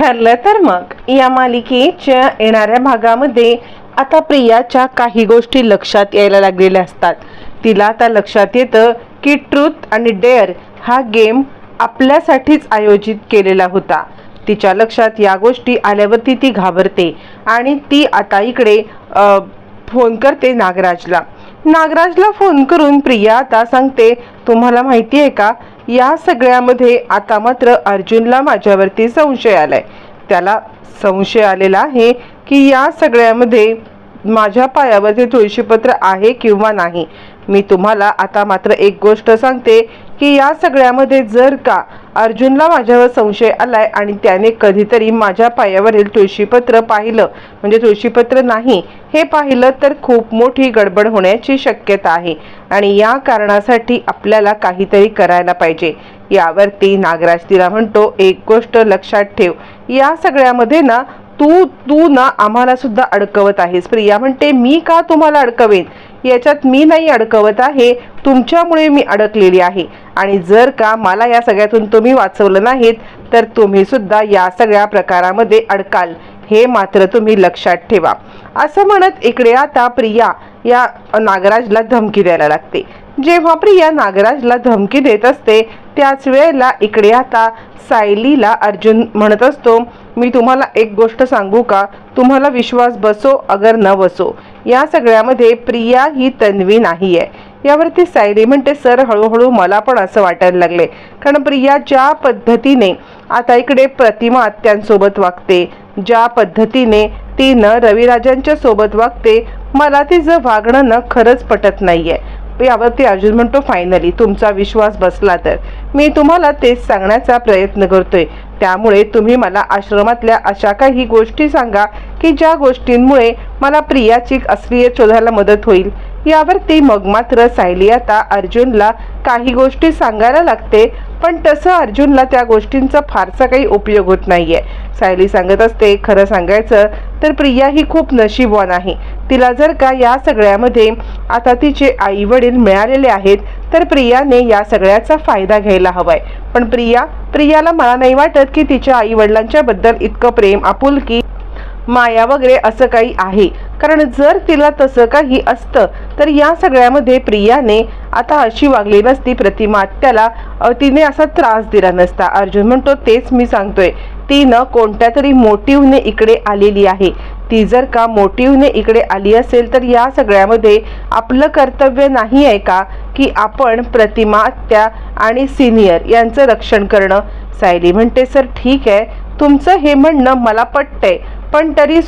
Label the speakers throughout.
Speaker 1: ठरलं तर मग. या मालिकेच्या येणाऱ्या भागामध्ये आता प्रियाच्या काही गोष्टी लक्षात यायला लागलेल्या असतात. तिला आता लक्षात येतं की ट्रूथ आणि डेअर हा गेम आपल्यासाठीच आयोजित केलेला होता. तिच्या लक्षात या गोष्टी आल्यावरती ती घाबरते आणि ती आता इकडे फोन करते नागराजला. नागराजला फोन करून प्रिया आता सांगते तुम्हाला माहिती आहे का? या सगळ्यामध्ये आता मात्र अर्जुनला माझ्यावरती संशय आलाय. त्याला संशय आलेला आहे की या सगळ्यामध्ये माझ्या पायावरती तुळशीपत्र आहे किंवा नाही मी तुम्हाला आता मात्र एक गोष्ट सांगते की या सगळ्यामध्ये जर का अर्जुनला माझ्यावर संशय आलाय आणि त्याने कधीतरी माझ्या पायावरील तुळशीपत्र पाहिलं म्हणजे तुळशीपत्र नाही हे पाहिलं तर खूप मोठी गडबड होण्याची शक्यता आहे. आणि या कारणासाठी आपल्याला काहीतरी करायला पाहिजे. यावरती नागराज तिला म्हणतो एक गोष्ट लक्षात ठेव. या सगळ्यामध्ये ना तू तू ना आम्हाला सुद्धा अडकवत आहेस. प्रिया म्हणते मी का तुम्हाला अडकवेन? याच्यात मी नाही अडकवत आहे. तुमच्यामुळे मी अडकलेली आहे. आणि जर का मला या सगळ्यातून तुम्ही वाचवलं नाहीत तर तुम्ही सुद्धा या सगळ्या प्रकारामध्ये अडकाल. हे मात्र तुम्ही लक्षात ठेवा. असं म्हणत इकडे आता प्रिया या नागराजला धमकी द्यायला लागते. जेव्हा प्रिया नागराजला धमकी देत असते त्याच वेळेला इकडे आता सायलीला अर्जुन म्हणत असतो मी तुम्हाला एक गोष्ट सांगू का? तुम्हाला विश्वास बसो अगर न बसो. या सगळ्यामध्ये प्रिया ही तन्वी नाही आहे यावरती सायली म्हणते सर हळूहळू मला पण असं वाटायला लागले कारण प्रिया ज्या पद्धतीने आता इकडे प्रतिमा आत्यांसोबत वागते ज्या पद्धतीने ती न रविराजांच्या सोबत वागते मला तिचं वागणं न खरंच पटत नाहीये. यावरती अर्जुन म्हणतो फायनली तुमचा विश्वास बसला तर. मी तुम्हाला तेच सांगण्याचा प्रयत्न करतोय. त्यामुळे तुम्ही मला आश्रमातल्या अशा काही गोष्टी सांगा की ज्या गोष्टींमुळे मला प्रियाची असलियत शोधायला मदत होईल. यावरती मग मात्र सायली आता अर्जुनला काही गोष्टी सांगायला लागते पण तसं अर्जुनला त्या गोष्टींचा फारसा काही उपयोग होत नाहीये. सायली सांगत असते खरं सांगायचं तर प्रिया ही खूप नशीबवान आहे. तिला जर का या सगळ्यामध्ये आता तिचे आई वडील मिळालेले आहेत तर प्रियाने या सगळ्याचा फायदा घ्यायला हवाय. पण प्रिया प्रियाला मला नाही वाटत की तिच्या आई वडिलांच्या बद्दल इतकं प्रेम आपुलकी माया वगैरे असं काही आहे. कारण जर तिला तसं काही असतं तर या सगळ्यामध्ये प्रियाने आता अशी वागली नसती प्रतिमा. त्याला तिने असा त्रास दिला नसता. अर्जुन म्हणतो तेच मी सांगतोय. ती न कोणत्या तरी मोटिव्हने इकडे आलेली आहे. ती जर का मोटिव्हने इकडे आली असेल तर या सगळ्यामध्ये आपलं कर्तव्य नाही आहे का? की आपण प्रतिमा त्या आणि सिनियर यांचं रक्षण करणं? सायली म्हणते सर ठीक आहे. तुमचं हे म्हणणं मला पटतंय. पण तरी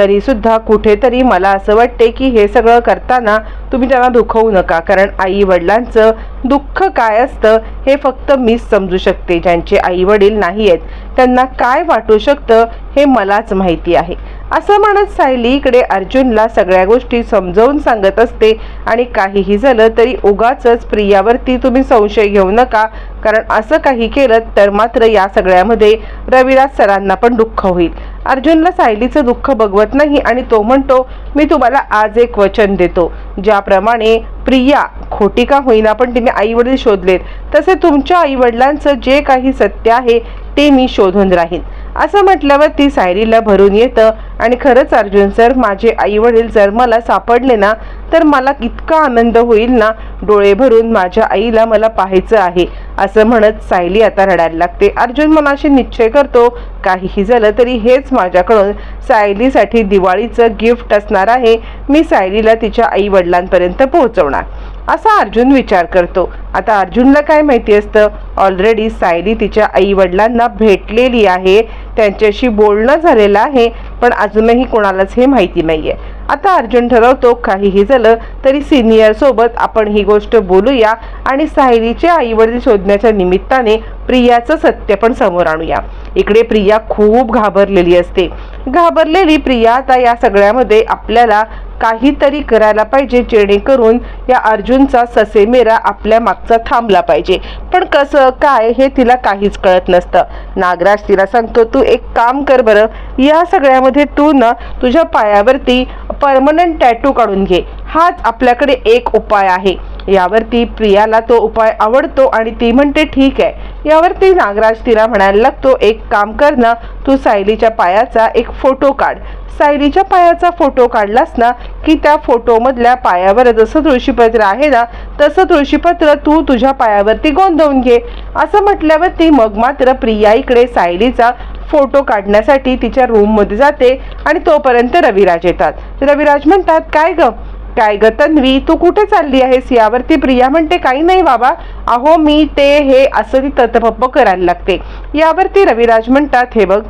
Speaker 1: तरीसुद्धा कुठेतरी मला असं वाटते की हे सगळं करताना तुम्ही त्यांना दुखवू नका. कारण आई वडिलांचं दुःख काय असतं हे फक्त मीच समजू शकते. ज्यांचे आई वडील नाही आहेत त्यांना काय वाटू शकतं हे मलाच माहिती आहे. असं म्हणत सायली इकडे अर्जुनला सगळ्या गोष्टी समजावून सांगत असते आणि काहीही झालं तरी उगाचच प्रियावरती तुम्ही संशय घेऊ नका. कारण असं काही केलं तर मात्र या सगळ्यामध्ये रविराज सरांना पण दुःख होईल. अर्जुनला सायलीचं दुःख बघवत नाही आणि तो म्हणतो मी तुम्हाला आज एक वचन देतो. ज्याप्रमाणे प्रिया खोटी का होईना पण तिने आई वडील शोधलेत तसे तुमच्या आई वडिलांचं जे काही सत्य आहे ते मी शोधून राहीन. असं म्हटल्यावर ती सायरीला भरून येतं. आणि खरंच अर्जुन सर माझे आई वडील जर मला सापडले ना तर मला इतका आनंद होईल ना? डोळे भरून माझ्या आईला मला पाहायचं आहे असं म्हणत सायली आता रडायला लागते. अर्जुन मनाशी निश्चय करतो काहीही झालं तरी हेच माझ्याकडून सायलीसाठी दिवाळीचं गिफ्ट असणार आहे. मी सायलीला तिच्या आई वडिलांपर्यंत पोहोचवणार. असा अर्जुन विचार करतो. आता अर्जुनला काय माहिती असतं? ऑलरेडी सायली तिच्या आई वडिलांना भेटलेली आहे. त्यांच्याशी बोलणं झालेलं आहे पण अजूनही कोणालाच हे माहिती नाही आहे आता अर्जुन ठरवतो काहीही झालं तरी सिनियरसोबत आपण ही गोष्ट बोलूया आणि सायलीचे आई वडील शोधण्याच्या निमित्ताने प्रियाचं सत्य पण समोर आणूया. इकडे प्रिया खूप घाबरलेली असते. घाबरलेली प्रिया आता या सगळ्यामध्ये आपल्याला काहीतरी करायला पाहिजे जेणेकरून या अर्जुनचा ससेमेरा आपल्या मागचा थांबला पाहिजे. पण कसं काय हे तिला काहीच कळत नसतं. नागराज तिला सांगतो तू एक काम कर बरं. या सगळ्यामध्ये तू ना तुझ्या पायावरती परमनंट टॅटू काढून घे. हाच आपल्याकडे एक उपाय आहे. यावरती प्रियाला तो उपाय आवडतो आणि ती म्हणते ठीक आहे. यावरती नागराज तिला म्हणायला लागतो एक काम कर ना तू सायलीच्या पायाचा एक फोटो काढ. सायलीच्या पायाचा फोटो काढलास ना की त्या फोटोमधल्या पायावर जसं तुळशीपत्र आहे ना तसं तुळशीपत्र तू तुझ्या पायावरती गोंदवून घे. असं म्हटल्यावरती मग मात्र प्रिया इकडे सायलीचा फोटो काढण्यासाठी तिच्या रूममध्ये जाते आणि तोपर्यंत रविराज येतात. रविराज म्हणतात काय गं काय ग? तन्वी तू कुठे चालली आहेस यावरती? प्रिया म्हणते काही नाही बाबा. अहो मी ते हे असं ती ततपप्प करायला लागते. यावरती रविराज म्हणतात हे बघ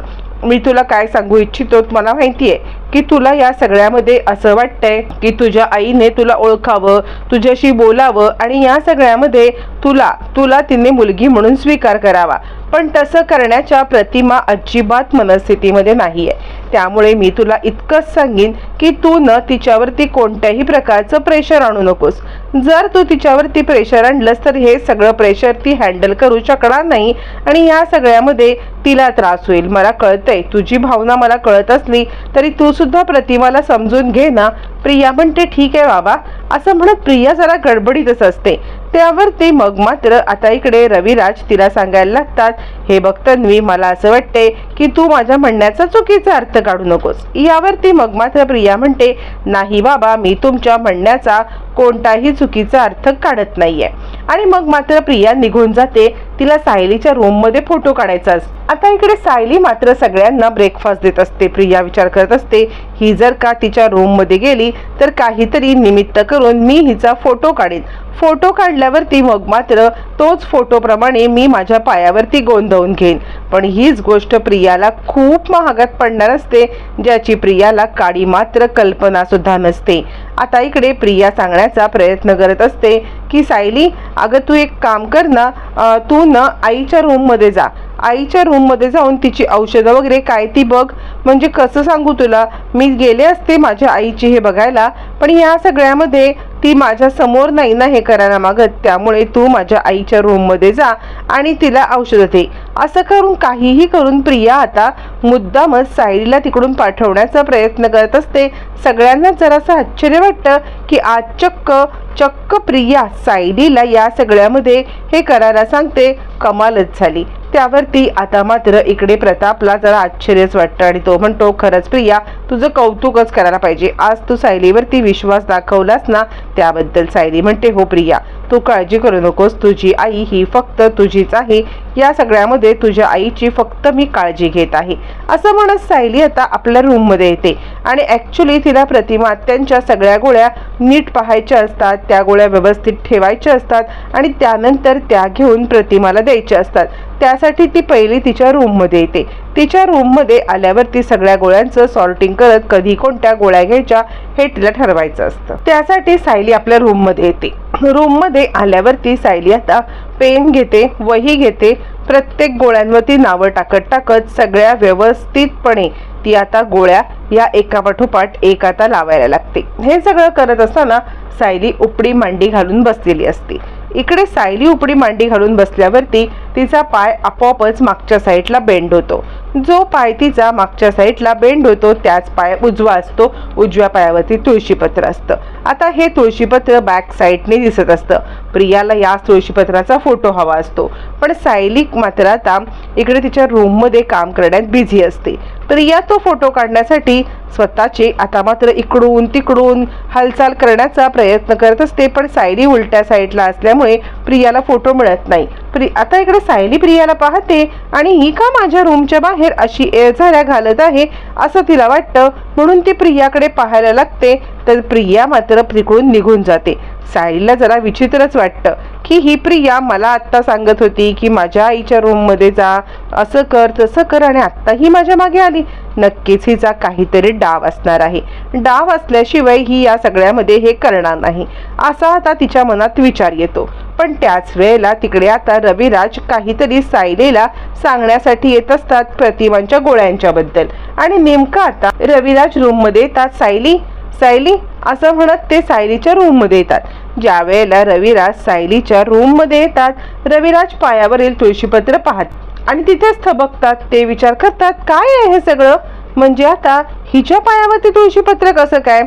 Speaker 1: मी तुला काय सांगू इच्छितो मला माहिती आहे की तुला या सगळ्यामध्ये असं वाटतंय की तुझ्या आईने तुला ओळखावं तुझ्याशी बोलावं आणि या सगळ्यामध्ये तुला तुला तिने मुलगी म्हणून स्वीकार करावा. पण तसं करण्याच्या प्रतिमा अजिबात मनस्थितीमध्ये नाही आहे त्यामुळे मी तुला इतकंच सांगेन की तू न तिच्यावरती कोणत्याही प्रकारचं प्रेशर आणू नकोस. जर तू तिच्यावरती प्रेशर आणलंस तर हे सगळं प्रेशर ती हँडल करू शकणार नाही आणि या सगळ्यामध्ये तिला त्रास होईल. मला कळतंय तुझी भावना मला कळत असली तरी तू सुद्धा प्रतिमाला समजून घे ना. प्रिया म्हणते ठीक आहे बाबा. असं म्हणत प्रिया जरा गडबडीतच असते. त्यावरती मग मात्र आता इकडे रविराज तिला सांगायला लागतात हे बघ तन्वी मला असं वाटते की तू माझ्या म्हणण्याचा चुकीचा अर्थ काढू नकोस. यावरती मग मात्र प्रिया म्हणते नाही बाबा मी तुमच्या म्हणण्याचा कोणताही चुकीचा अर्थ काढत नाहीये. आणि मग मात्र प्रिया निघून जाते. तिला सायलीच्या रूममध्ये फोटो काढायचा आता इकडे सायली मात्र सगळ्यांना ब्रेकफास्ट देत असते. प्रिया विचार करत असते ही जर का तिच्या रूममध्ये गेली तर काहीतरी निमित्त करून मी हिचा फोटो काढेन. फोटो काढल्यावरती मग मात्र तोच फोटोप्रमाणे मी माझ्या पायावरती गोंधवून घेईन. पण हीच गोष्ट प्रियाला खूप महागात पडणार असते ज्याची प्रियाला काळी मात्र कल्पना सुद्धा नसते. आता इकडे प्रिया सांगण्याचा प्रयत्न करत असते की सायली अगं तू एक काम कर ना तू ना आईच्या रूममध्ये जा. आईच्या रूममध्ये जाऊन तिची औषधं वगैरे काय ती बघ. म्हणजे कसं सांगू तुला? मी गेले असते माझ्या आईची हे बघायला पण या सगळ्यामध्ये ती माझ्यासमोर नाही ना हे करायला मागत. त्यामुळे तू माझ्या आईच्या रूममध्ये जा आणि तिला औषधं दे. असं करून काहीही करून प्रिया आता मुद्दामच सायलीला तिकडून पाठवण्याचा प्रयत्न करत असते. सगळ्यांना जरासं आश्चर्य वाटतं की आज चक्क चक्क प्रिया सायलीला या सगळ्यामध्ये हे करायला सांगते. कमालच झाली. त्यावरती आता मात्र इकडे प्रतापला जरा आश्चर्यच वाटतं आणि तो म्हणतो खरंच प्रिया तुझं कौतुकच करायला पाहिजे. आज तू सायलीवरती विश्वास दाखवलास ना त्याबद्दल सायली म्हणते हो प्रिया तू काळजी करू नकोस तुझी आई ही फक्त तुझीच आहे. या सगळ्यामध्ये तुझ्या आईची फक्त मी काळजी घेत आहे. असं म्हणत सायली आता आपल्या रूममध्ये येते. आणि ॲक्च्युली तिला प्रतिमा त्यांच्या सगळ्या गोळ्या नीट पाहायच्या असतात त्या गोळ्या व्यवस्थित ठेवायच्या असतात आणि त्यानंतर त्या घेऊन प्रतिमाला द्यायच्या असतात. त्यासाठी ती पहिली तिच्या रूममध्ये येते. तिच्या रूममध्ये आल्यावरती सगळ्या गोळ्यांचं सॉर्टिंग करत कधी कोणत्या गोळ्या घ्यायच्या हे तिला ठरवायचं असतं. त्यासाठी सायली आपल्या रूममध्ये येते. रूममध्ये आल्यावरती सायली आता पेन घेते वही घेते प्रत्येक गोळ्यांवरती नावं टाकत टाकत सगळ्या व्यवस्थितपणे ती आता गोळ्या या एका पाठोपाठ एक आता लावायला लागते. हे सगळं करत असताना सायली उपडी मांडी घालून बसलेली असते. इकडे सायली उपडी मांडी घालून बसल्यावरती तिचा पाय आपोआपच मागच्या साईडला बेंड होतो. जो पाय तिचा मागच्या साईडला बेंड होतो त्याच पाय उजवा असतो. उजव्या पायावरती तुळशीपत्र असतं. आता हे तुळशीपत्र बॅक साईडने दिसत असतं. प्रियाला या तुळशीपत्राचा फोटो हवा असतो. पण सायली मात्र आता इकडे तिच्या रूममध्ये काम करण्यात बिझी असते. प्रिया तो फोटो काढण्यासाठी स्वतःचे आता मात्र इकडून तिकडून हालचाल करण्याचा प्रयत्न करत असते. पण सायली उलट्या साईडला असल्यामुळे प्रियाला फोटो मिळत नाही. प्रि आता इकडे सायली प्रियाला पाहते आणि ही का माझ्या रूमच्या बाहेर? अशी एळझाऱ्या घालत आहे असं तिला वाटतं. म्हणून ती प्रियाकडे पाहायला लागते. तर प्रिया मात्र तिकडून निघून जाते. सायलीला जरा विचित्रच वाटतं. की ही प्रिया मला आत्ता सांगत होती की माझ्या आईच्या रूममध्ये जा असं कर तसं कर आणि आत्ता ही माझ्या मागे आली. नक्कीच हिचा काहीतरी डाव असणार आहे. डाव असल्याशिवाय ही या सगळ्यामध्ये हे करणार नाही. असा आता तिच्या मनात विचार येतो. पण त्याच वेळेला तिकडे आता रविराज काहीतरी सायलीला सांगण्यासाठी येत असतात प्रतिमांच्या गोळ्यांच्या बद्दल आणि नेमकं आता रविराज रूममध्ये येतात सायली? सायली? असं म्हणत ते सायलीच्या रूममध्ये येतात. ज्या वेळेला रविराज सायलीच्या रूममध्ये येतात रविराज पायावरील तुळशीपत्र पाहत आणि तिथेच थबकतात ते विचार करतात काय आहे हे सगळं? म्हणजे आता हिच्या पायावरती तुळशीपत्र कसं काय?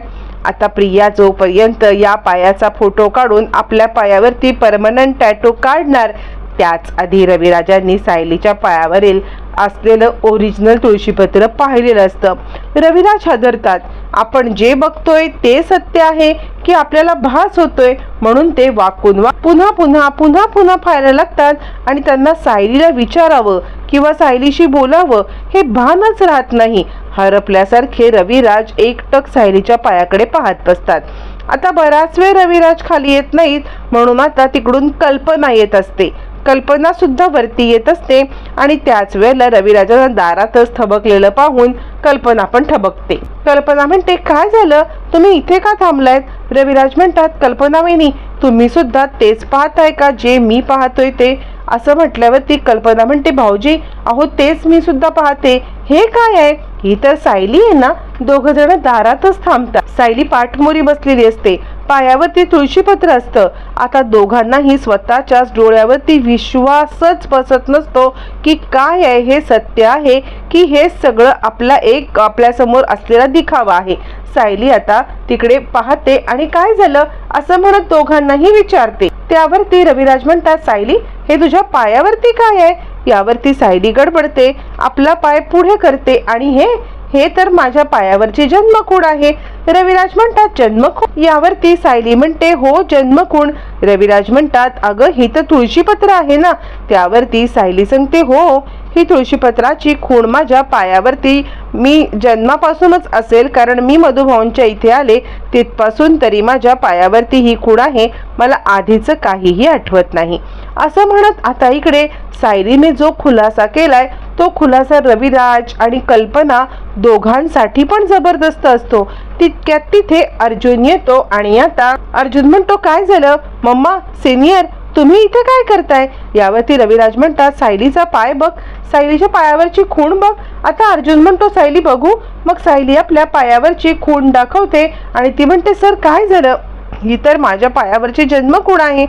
Speaker 1: आता प्रिया जोपर्यंत या पायाचा फोटो काढून आपल्या पायावरती परमनंट टॅटो काढणार त्याच आधी रविराजांनी सायलीच्या पायावरील असलेलं ओरिजिनल तुळशीपत्र पाहिलेलं असतं. रविराज हादरतात. आपण जे बघतोय ते सत्य आहे की आपल्याला भास होतोय म्हणून ते वाकून वा पुन्हा पुन्हा पुन्हा पुन्हा पाहायला लागतात आणि त्यांना सायलीला विचारावं किंवा सायलीशी बोलावं हे भानच राहत नाही. हरपल्यासारखे रविराज एकटक सायलीच्या पायाकडे पाहत बसतात. आता बराच वेळ रविराज खाली येत नाहीत म्हणून आता तिकडून कल्पना येत असते. कल्पना सुद्धा वरती येत असते. आणि त्याच वेळेला रविराजांना दारातच थबकलेलं पाहून कल्पना पण ठबकते. कल्पना म्हणते काय झालं? तुम्ही इथे का थांबलायत? रविराज म्हणतात कल्पना वहिनी तुम्ही सुद्धा तेच पाहताय का जे मी पाहतोय ते? असं म्हटल्यावर ती कल्पना म्हणते भाऊजी अहो तेच मी सुद्धा पाहते. हे काय आहे? ही तर सायली आहे ना? दोघ जण दारातच थांबतात. सायली पाठमोरी बसलेली असते. पायावरती तुळशीपत्र असतं. आता दोघांनाही स्वतःच्याच डोळ्यावरती विश्वासच बसत नसतो की काय आहे हे सत्य आहे की हे सगळं आपला एक आपल्यासमोर असलेला दिखावा आहे. सायली आता तिकडे पाहते आणि काय झालं असं म्हणत दोघांनाही विचारते. त्यावरती रविराज म्हणतात सायली हे तुझ्या पायावरती काय आहे? यावरती सायली गडबडते आपला पाय पुढे करते आणि हे हे तर माझ्या पायावरचे जन्मकूड आहे. रविराज म्हणतात जन्मकूड? यावरती सायली म्हणते हो जन्मकूण रविराज म्हणतात अगं ही तर तुळशीपत्र आहे ना. त्यावरती सायली सांगते हो ही तुळशीपत्राची खूण माझ्या पायावरती. मी जन्मापासूनच असेल कारण मी मधुभाऊंच्या इथे आले. तिथपासून तरी माझ्या पायावरती ही खूण आहे. मला आधीचं काहीही आठवत नाही. असं म्हणत आता इकडे सायलीने जो खुलासा केलाय तो खुलासा रविराज आणि कल्पना दोघांसाठी पण जबरदस्त असतो. तितक्यात तिथे अर्जुन येतो आणि आता अर्जुन म्हणतो काय झालं? मम्मा सिनियर तुम्ही इथे काय करताय? यावरती रविराज म्हणतात सायलीचा पाय बघ. सायलीच्या पायावरची खूण बघ. आता अर्जुन म्हणतो सायली बघू. मग सायली आपल्या पायावरची खूण दाखवते आणि ती म्हणते सर काय झालं? ही तर माझ्या पायावरची जन्मखूण आहे.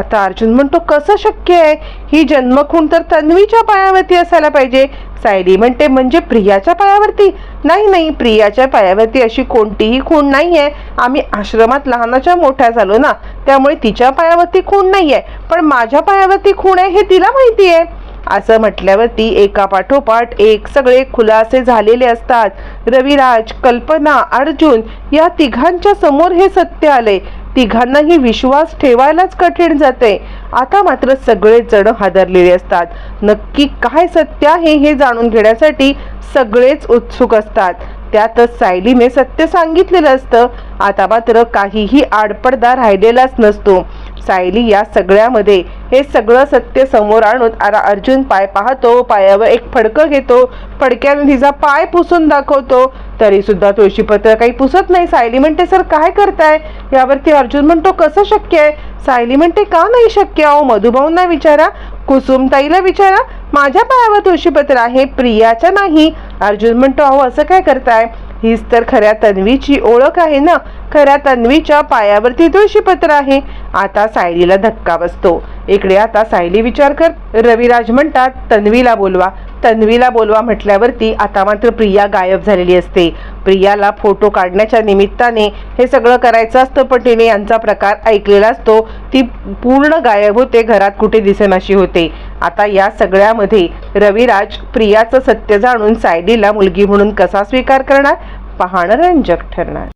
Speaker 1: आता अर्जुन म्हणतो कसं शक्य आहे? ही जन्मखूण तर तन्वीच्या पायावरती असायला पाहिजे. सायली म्हणते म्हणजे प्रियाच्या पायावरती? नाही नाही प्रियाच्या पायावरती अशी कोणतीही खूण नाही आहे आम्ही आश्रमात लहानाच्या मोठ्या झालो ना त्यामुळे तिच्या पायावरती खूण नाही आहे पण माझ्या पायावरती खूण आहे हे तिला माहिती आहे. असं म्हटल्यावरती एका पाठोपाठ एक सगळे खुलासे झालेले असतात. रविराज कल्पना अर्जुन या तिघांच्या समोर हे सत्य आले तिघांनाही विश्वास ठेवायलाच कठीण जाते. आता मात्र सगळेच जण हादरलेले असतात. नक्की काय सत्य आहे हे जाणून घेण्यासाठी सगळेच उत्सुक असतात. त्यातच सायलीने सत्य सांगितलेलं असतं. आता मात्र काहीही आडपडदा राहिलेलाच नसतो. सायली या सगळ्यामध्ये हे सगळं सत्य समोर आणून आरा अर्जुन पाय पाहतो पायावर एक फडकं घेतो फडक्याने तिचा पाय पुसून दाखवतो. तरी सुद्धा तुळशीपत्र काही पुसत नाही. सायली म्हणते सर काय करताय? यावरती अर्जुन म्हणतो कसं शक्य आहे? सायली म्हणते का नाही शक्य? अहो मधुभाऊंना विचारा कुसुमताईला विचारा. माझ्या पायावर तुळशीपत्र आहे प्रियाच्या नाही. अर्जुन म्हणतो अहो असं काय करताय? हीच तर खऱ्या तन्वीची ओळख आहे ना. खऱ्या तन्वीच्या पायावरती तुळशीपत्र आहे. आता सायलीला धक्का बसतो. इकडे आता सायली विचार कर. रविराज म्हणतात तन्वीला बोलवा. तन्वीला बोलवा म्हटल्यावरती आता मात्र प्रिया गायब झालेली असते. प्रियाला फोटो काढण्याच्या निमित्ताने हे सगळं करायचं असतं पण तिने यांचा प्रकार ऐकलेला असतो. ती पूर्ण गायब होते घरात कुठे दिसेनाशी होते. आता या सगळ्यामध्ये रविराज प्रियाचं सत्य जाणून सायलीला मुलगी म्हणून कसा स्वीकार करणार? पाहणं रंजक ठरणार.